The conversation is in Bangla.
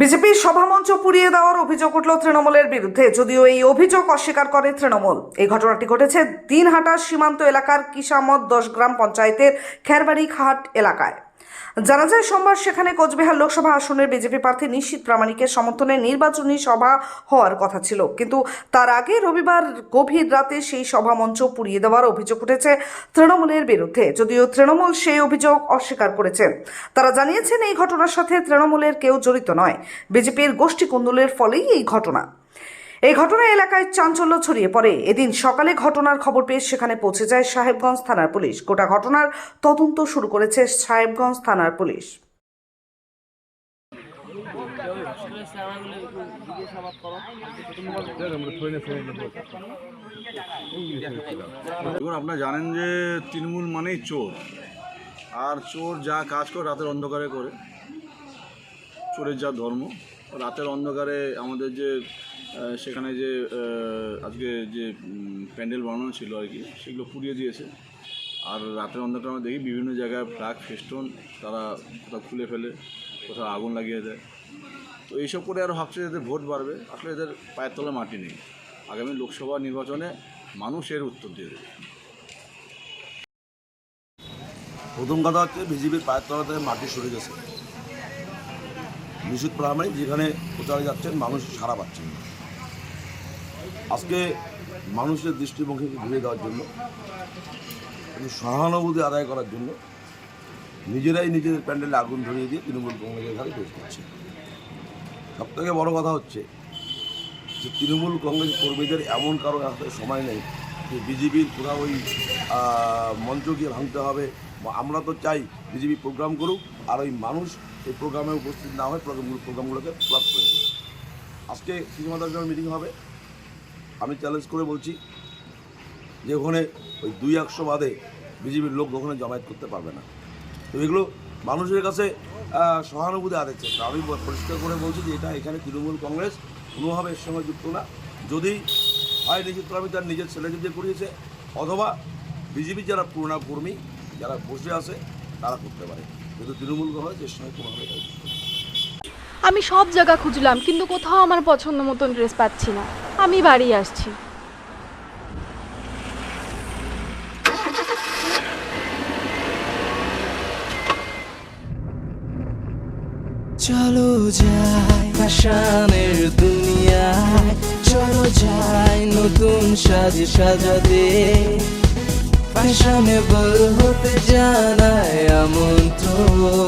বিজেপির সভামঞ্চ পুড়িয়ে দেওয়ার অভিযোগ উঠল তৃণমূলের বিরুদ্ধে। যদিও এই অভিযোগ অস্বীকার করে তৃণমূল। এই ঘটনাটি ঘটেছে দিনহাটার সীমান্ত এলাকার কিসামত দশ গ্রাম পঞ্চায়েতের খেরবাড়ি ঘাট এলাকায়। জানা যায়, সোমবার সেখানে কোচবিহার লোকসভা আসনের বিজেপি প্রার্থী নিশ্চিত প্রামাণিকের সমর্থনে নির্বাচনী সভা হওয়ার কথা ছিল। কিন্তু তার আগে রবিবার গভীর রাতে সেই সভা মঞ্চ পুড়িয়ে দেওয়ার অভিযোগ উঠেছে তৃণমূলের বিরুদ্ধে। যদিও তৃণমূল সেই অভিযোগ অস্বীকার করেছে। তারা জানিয়েছেন, এই ঘটনার সাথে তৃণমূলের কেউ জড়িত নয়। বিজেপির গোষ্ঠী কুন্দলের ফলেই এই ঘটনা। এই ঘটনায় এলাকায় চাঞ্চল্য ছড়িয়ে পড়ে। এদিন সকালে ঘটনার খবর পেয়ে সেখানে পৌঁছে যায় সাহেবগঞ্জ থানার পুলিশ। গোটা ঘটনার তদন্ত শুরু করেছে সাহেবগঞ্জ থানার পুলিশ। আপনারা জানেন যে তৃণমূল মানেই চোর। আর চোর যা কাজ করে রাতের অন্ধকারে করে। চোরের যা ধর্ম, রাতের অন্ধকারে আমাদের যে সেখানে যে আজকে যে প্যান্ডেল বানানো ছিল আর কি, সেগুলো পুড়িয়ে দিয়েছে। আর রাতের অন্ধকারে আমরা দেখি বিভিন্ন জায়গায় ফ্ল্যাগ, ফেস্টন, তারা কোথাও খুলে ফেলে, কোথাও আগুন লাগিয়ে দেয়। তো এইসব করে আরও ভাবছে এদের ভোট বাড়বে। আসলে এদের পায়ের তলায় মাটি নেই। আগামী লোকসভা নির্বাচনে মানুষ এর উত্তর দিয়ে দেবে। প্রথম কথা হচ্ছে বিজেপির পায়ের তলা থেকে মাটি সরে গেছে। নিশ্চিত প্রামাণিক যেখানে প্রচারে যাচ্ছেন, মানুষ সারা পাচ্ছেন না। আজকে মানুষের দৃষ্টিভঙ্গিকে ঘুরে দেওয়ার জন্য সহানুভূতি আদায় করার জন্য নিজেরাই নিজেদের প্যান্ডেলে আগুন ধরিয়ে দিয়ে তৃণমূল কংগ্রেসের ঘরে দোষ দিচ্ছে সব থেকে বড় কথা হচ্ছে যে তৃণমূল কংগ্রেস কর্মীদের এমন কারও হাতে সময় নেই যে বিজেপির কোথাও ওই মঞ্চ গিয়ে ভাঙতে হবে। আমরা তো চাই বিজেপি প্রোগ্রাম করুক আর ওই মানুষ এই প্রোগ্রামে উপস্থিত না হয় প্রোগ্রামগুলো প্রোগ্রামগুলোকে ফ্লাপ করে আজকে সিনেমাদার যখন মিটিং হবে আমি চ্যালেঞ্জ করে বলছি যে ওখানে ওই দুই একশো বাদে বিজেপির লোক ওখানে জমায়েত করতে পারবে না। তো এগুলো মানুষের কাছে সহানুভূতি আদাচ্ছে আমি পরিষ্কার করে বলছি যে এটা এখানে তৃণমূল কংগ্রেস কোনোভাবে এর সঙ্গে যুক্ত না। যদি হয় নিশ্চিত আমি তার নিজের ছেলেকে দিয়ে করিয়েছে, অথবা বিজেপির যারা পুরোনা কর্মী, যারা বসে আছে, তারা করতে পারে। কিন্তু তৃণমূল কংগ্রেস এর সঙ্গে কোনোভাবে। আমি সব জায়গা খুঁজলাম, কিন্তু কোথাও আমার পছন্দ মতন ড্রেস পাচ্ছি না। আমি বাড়ি আসছি। চলো যাই ফ্যাশনের দুনিয়ায়, চলো যাই নতুন সাজে সাজাতে। ফ্যাশনেবল হতে জানায় আমন্ত্রণ।